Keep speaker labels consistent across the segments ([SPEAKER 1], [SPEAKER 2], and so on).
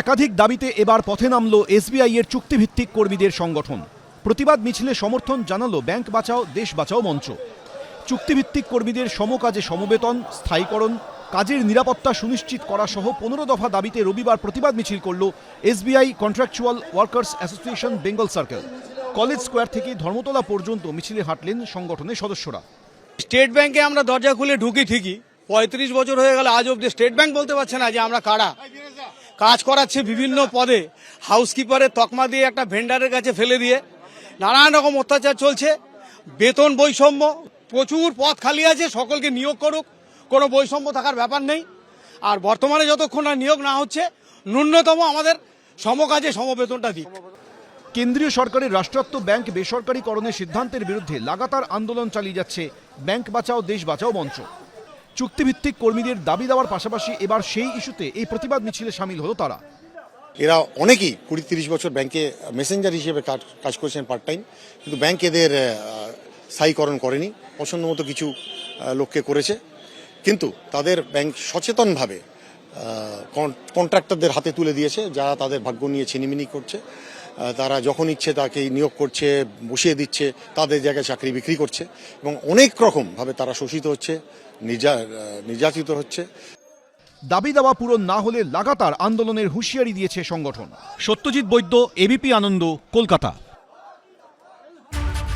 [SPEAKER 1] একাধিক দাবিতে এবার পথে নামল এসবিআই এর চুক্তিভিত্তিক কর্মীদের সংগঠন। প্রতিবাদ মিছিলে সমর্থন জানালো ব্যাংক বাঁচাও, দেশ বাঁচাও মঞ্চ। চুক্তিভিত্তিক কর্মীদের সমকাজে সমবেতন, স্থায়ীকরণ, কাজের নিরাপত্তা সুনিশ্চিত করা সহ পনেরো দফা দাবিতে রবিবার প্রতিবাদ মিছিল করল SBI contractual workers association Bengal circle. College square থেকে ধর্মতলা পর্যন্ত মিছিলে হাঁটলেন সংগঠনের সদস্যরা।
[SPEAKER 2] স্টেট ব্যাংকে আমরা দরজা খুলে ঢুকি ঠিকই, পঁয়ত্রিশ বছর হয়ে গেল, আজ অব্দি স্টেট ব্যাংক বলতে পারছে না যে আমরা কারা। কাজ করাচ্ছে বিভিন্ন পদে। হাউসকিপারের তকমা দিয়ে একটা ভেন্ডারের কাছে ফেলে দিয়ে নানান রকম অত্যাচার চলছে। বেতন বৈষম্য, প্রচুর পদ খালি আছে, সকলকে নিয়োগ করুক, কোনো বৈষম্য থাকার ব্যাপার নেই। আর বর্তমানে যতক্ষণ না নিয়োগ না হচ্ছে, ন্যূনতম আমাদের সমকাজে সমবেতনটা দিক।
[SPEAKER 1] কেন্দ্রীয় সরকারের রাষ্ট্রায়ত্ত ব্যাংক বেসরকারীকরণের সিদ্ধান্তের বিরুদ্ধে লাগাতার আন্দোলন চালিয়ে যাচ্ছে ব্যাংক বাঁচাও, দেশ বাঁচাও মঞ্চ। চুক্তিভিত্তিক কর্মীদের দাবি দেওয়ার পাশাপাশি এবার সেই ইস্যুতে এই প্রতিবাদ মিছিলে সামিল হলো তারা।
[SPEAKER 3] এরা অনেকেই কুড়ি তিরিশ বছর ব্যাংকে মেসেঞ্জার হিসেবে কাজ করেছেন পার্ট টাইম কিন্তু ব্যাংক এদের স্থায়ীকরণ করেনি। পছন্দ মতো কিছু লোককে করেছে। কিন্তু তাদের ব্যাংক সচেতনভাবে কন্ট্রাক্টরদের হাতে তুলে দিয়েছে, যারা তাদের ভাগ্য নিয়ে ছিনিমিনি করছে। তারা যখন ইচ্ছে তাকে নিয়োগ করছে বসিয়ে দিচ্ছে তাদের জায়গায় চাকরি বিক্রি করছে এবং অনেক রকমভাবে তারা শোষিত হচ্ছে নির্যা নির্যাতিত হচ্ছে।
[SPEAKER 1] দাবি দাওয়া পূরণ না হলে লাগাতার আন্দোলনের হুঁশিয়ারি দিয়েছে সংগঠন। সত্যজিৎ বৈদ্য এবিপি আনন্দ কলকাতা।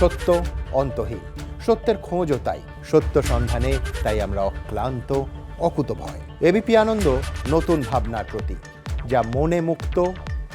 [SPEAKER 4] সত্য অন্তহীন সত্যের খোঁজও তাই সত্য সন্ধানে তাই আমরা অক্লান্ত অকুতভয়। এবিপি আনন্দ নতুন ভাবনার প্রতীক যা মনে মুক্ত